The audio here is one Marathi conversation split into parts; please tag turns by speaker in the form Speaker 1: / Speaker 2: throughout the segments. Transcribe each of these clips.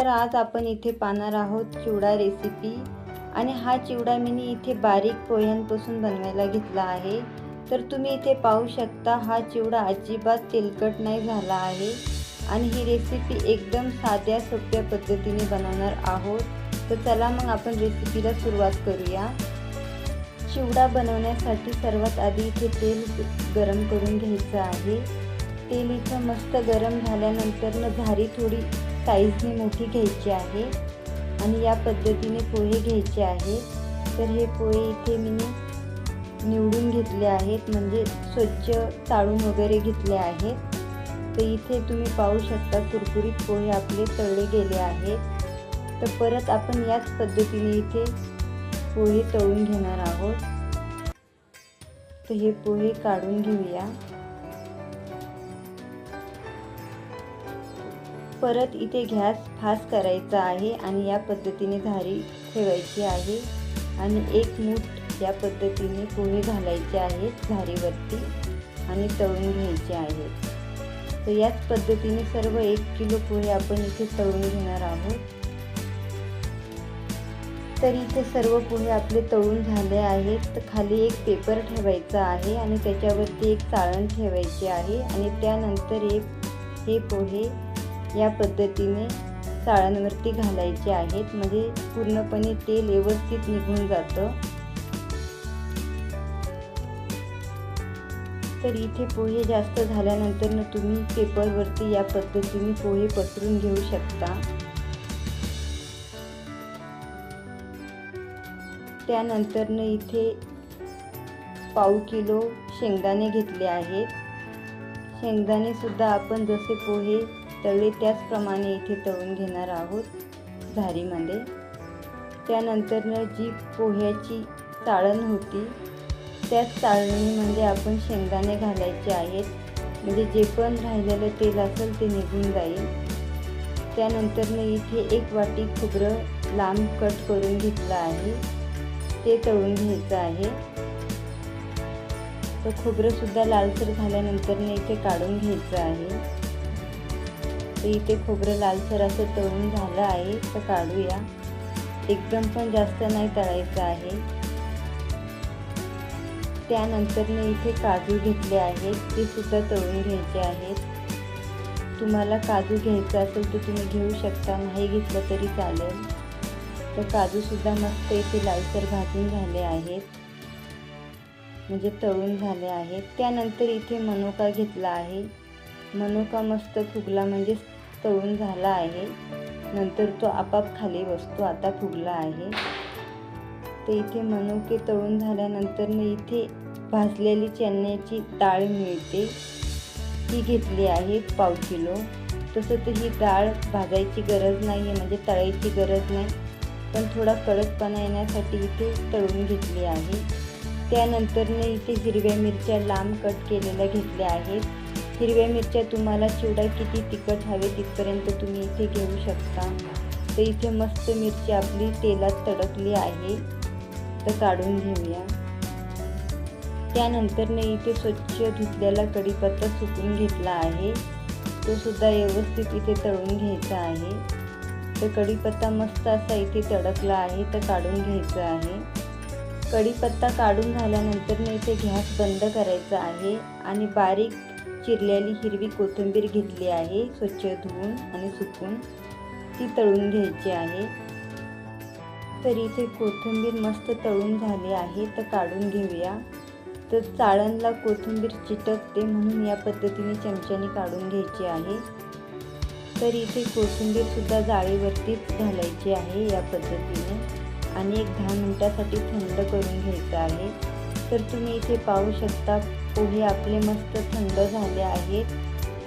Speaker 1: तर आज आपण इथे पाहणार आहोत चिवडा रेसिपी आणि हा चिवडा मी इथे बारीक पोह्यांपासून बनवायला घेतला आहे. तर तुम्ही इथे पाहू शकता हा चिवडा अजिबात तेलकट नाही झाला आहे. आणि ही रेसिपी एकदम साध्या सोप्या पद्धतीने बनवणार आहोत. तर चला मग आपण रेसिपीला सुरुवात करूया. चिवडा बनवण्यासाठी सर्वात आधी इथे तेल गरम करून घ्यायचं आहे. तेल इथं मस्त गरम झाल्यानंतर न झारी थोडी साईजने मोठी घ्यायची आहे आणि या पद्धतीने पोहे घ्यायचे आहेत तर हे पोहे इथे मी निवडून घेतले आहेत म्हणजे स्वच्छ चाळून वगैरे घेतले आहेत. तर इथे तुम्ही पाहू शकता कुरकुरीत पोहे आपले तळले गेले आहेत. तर परत आपण याच पद्धतीने इथे पोहे तळून घेणार आहोत. तर हे पोहे काढून घेऊया. परत इथे गॅस फास्ट करायचा आहे आणि या पद्धतीने धारी ठेवायची आहे. आणि एक मूठ या पद्धतीने पोहे घालायचे आहेत धारीवरती आणि तळून घ्यायचे आहेत तर याच पद्धतीने सर्व एक किलो पोहे आपण इथे तळून घेणार आहोत. तर इथे सर्व पोहे आपले तळून झाले आहेत. तर खाली एक पेपर ठेवायचा आहे आणि त्याच्यावरती एक चाळण ठेवायची आहे. आणि त्यानंतर एक हे पोहे या पद्धतीने चाळणवरती घालायचे आहेत. म्हणजे पूर्णपणे तेल व्यवस्थित निघून जातं. तर इथे पोहे जास्त झाल्यानंतर ना तुम्ही पेपरवरती या पद्धतीने पोहे पसरून घेऊ शकता. त्यानंतरनं इथे पाव किलो शेंगदाणे घेतले आहेत. शेंगदाणेसुद्धा आपण जसे पोहे तळले त्याचप्रमाणे इथे तळून घेणार आहोत झारीमध्ये त्यानंतरनं जी पोह्याची चाळण होती त्याच चाळणीमध्ये आपण शेंगदाणे घालायचे आहेत. म्हणजे जे पण राहिलेलं तेल असेल ते निघून जाईल. त्यानंतरनं इथे एक वाटी खोबरं लांब कट करून घेतलं आहे. ते तळून घ्यायचं आहे. तर खोबरंसुद्धा लालसर झाल्यानंतर इथे काढून घ्यायचं आहे. तर इथे खोबरं लालसर असं तळून झालं आहे तर काढूया. एकदम पण जास्त नाही तळायचं आहे. त्यानंतर मी इथे काजू घेतले आहेत ते सुद्धा तळून घ्यायचे आहेत. तुम्हाला काजू घ्यायचं असेल तर तुम्ही घेऊ शकता नाही घेतलं तरी चालेल. तर काजूसुद्धा मस्त इथे लालसर भाजून झाले आहेत. म्हणजे तळून झाले आहेत. त्यानंतर इथे मनुका घेतला आहे. मनुका मस्त फुगला म्हणजे तळून झाला आहे. नंतर तो आपाप खाली बसतो आता फुगला आहे. तर इथे मनुके तळून झाल्यानंतर इथे भाजलेली चण्याची डाळ मिळते. ती घेतली आहे पाव किलो. तसं तर ही डाळ भाजायची गरज नाही आहे म्हणजे तळायची गरज नाही. पण थोडा कडकपणा येण्यासाठी इथे तळून घेतली आहे. त्यानंतरने इथे हिरव्या मिरच्या लांब कट केलेल्या घेतल्या आहेत. हिरव्या मिरच्या तुम्हाला चिवडा किती तिखट हवे तिथपर्यंत तुम्ही इथे घेऊ शकता. तर इथे मस्त मिरची आपली तेलात तडकली आहे. तर काढून घेऊया. त्यानंतरने इथे स्वच्छ धुतलेला कढीपत्ता सुकून घेतला आहे. तो सुद्धा व्यवस्थित इथे तळून घ्यायचा आहे. तर कढीपत्ता मस्त असा इथे तडकला आहे तर काढून घ्यायचं आहे. कढीपत्ता काढून झाल्यानंतर मी इथे गॅस बंद करायचा आहे आणि बारीक चिरलेली हिरवी कोथिंबीर घेतली आहे स्वच्छ धुवून आणि सुकून ती तळून घ्यायची आहे. तर इथे कोथिंबीर मस्त तळून झाली आहे तर काढून घेऊया. तर चाळणला कोथिंबीर चिटकते म्हणून या पद्धतीने चमच्याने काढून घ्यायची आहे. तर इथे कोथिंबीरसुद्धा जाळीवरतीच घालायची आहे या पद्धतीने. आणि एक दहा मिनटासाठी थंड करून घ्यायचं आहे. तर तुम्ही इथे पाहू शकता पोहे आपले मस्त थंड झाले आहेत.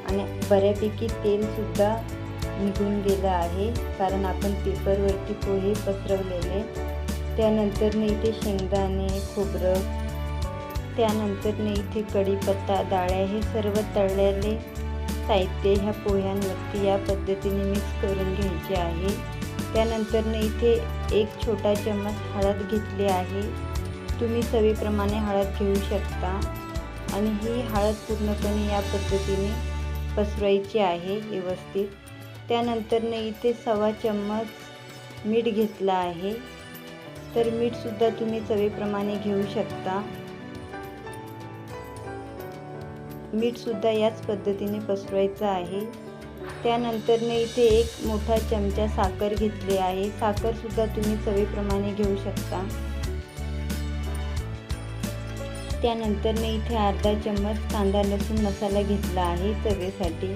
Speaker 1: आणि बऱ्यापैकी तेलसुद्धा निघून गेलं आहे कारण आपण पेपरवरती पोहे पसरवलेले. त्यानंतरनं इथे शेंगदाणे खोबरं त्यानंतरनं इथे कढीपत्ता डाळ्या हे सर्व तळलेले साहित्य ह्या पोह्यांवरती या पद्धतीने मिक्स करून घ्यायचे आहे. त्यानंतरनं इथे एक छोटा चम्मच हळद घेतली आहे. तुम्ही चवीप्रमाणे हळद घेऊ शकता. आणि ही हळद पूर्णपणे या पद्धतीने पसरवायची आहे व्यवस्थित. त्यानंतरनं इथे सव्वा चम्मच मीठ घेतलं आहे. तर मीठसुद्धा तुम्ही चवीप्रमाणे घेऊ शकता. मीठसुद्धा याच पद्धतीने पसरवायचं आहे. त्यानंतरने इथे एक मोठा चमचा साखर घेतली आहे. साखरसुद्धा तुम्ही चवीप्रमाणे घेऊ शकता. त्यानंतरने इथे अर्धा चम्मच कांदा लसूण मसाला घेतला आहे. चवेसाठी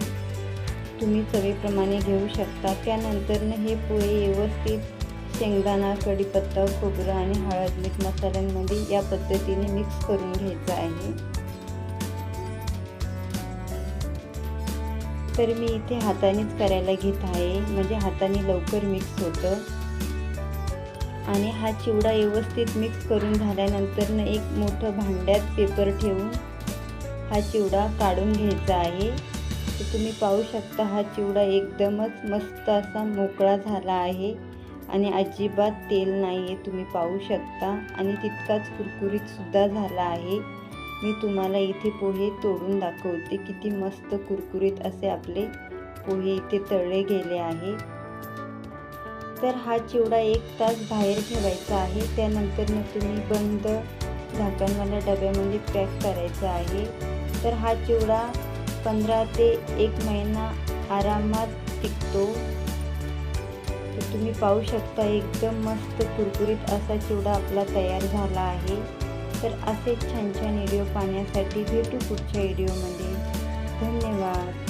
Speaker 1: तुम्ही चवेप्रमाणे घेऊ शकता. त्यानंतरनं हे पोहे व्यवस्थित शेंगदाणा कढीपत्ता खोबरं आणि हळद मीठ मसाल्यांमध्ये या पद्धतीने मिक्स करून घ्यायचं आहे. तर मी इथे हातानेच करायला घेत आहे. म्हणजे हाताने लवकर मिक्स होतं. आणि हा चिवडा व्यवस्थित मिक्स करून झाल्यानंतर एक मोठं भांड्यात पेपर ठेवून हा चिवडा काढून घ्यायचा आहे. तर तुम्ही पाहू शकता हा चिवडा एकदमच मस्त असा मोकळा झाला आहे आणि अजिबात तेल नाही आहे तुम्ही पाहू शकता. आणि तितकाच कुरकुरीतसुद्धा झाला आहे. मी तुम्हाला इथे पोहे तोडून दाखवते. किती मस्त कुरकुरीत असे आपले पोहे इथे तळले गेले आहे. तर हा चिवडा एक तास बाहेर ठेवायचा आहे. त्यानंतर मग तुम्ही बंद झाकणवाल्या डब्यामध्ये पॅक करायचा आहे. तर हा चिवडा पंधरा ते एक महिना आरामात टिकतो. तर तुम्ही पाहू शकता एकदम मस्त कुरकुरीत असा चिवडा आपला तयार झाला आहे. तर असेच छान छान व्हिडिओ पाहण्यासाठी भेटू पुढच्या व्हिडिओमध्ये. धन्यवाद.